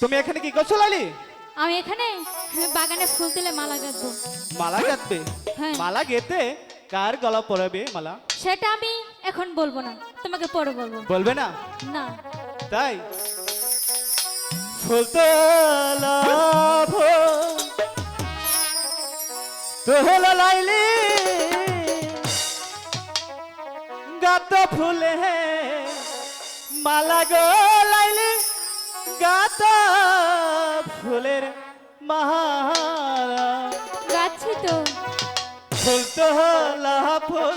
তুমি এখানে কি করছ লালি? আমি এখানে বাগানে ফুল তুলে মালা গাঁথবো। মালা গাঁথবে? হ্যাঁ। মালা গেতে কার গলা পরাবে মালা? সেটা আমি এখন বলব না তোমাকে পরে বলব। বলবে না? না। তাই? ফুল তোহলা লাইলি। গাত ফুলে মালা গো লাইলি। গাত ফুলের মহারা গাছি তো। ফুল লাহা ফুল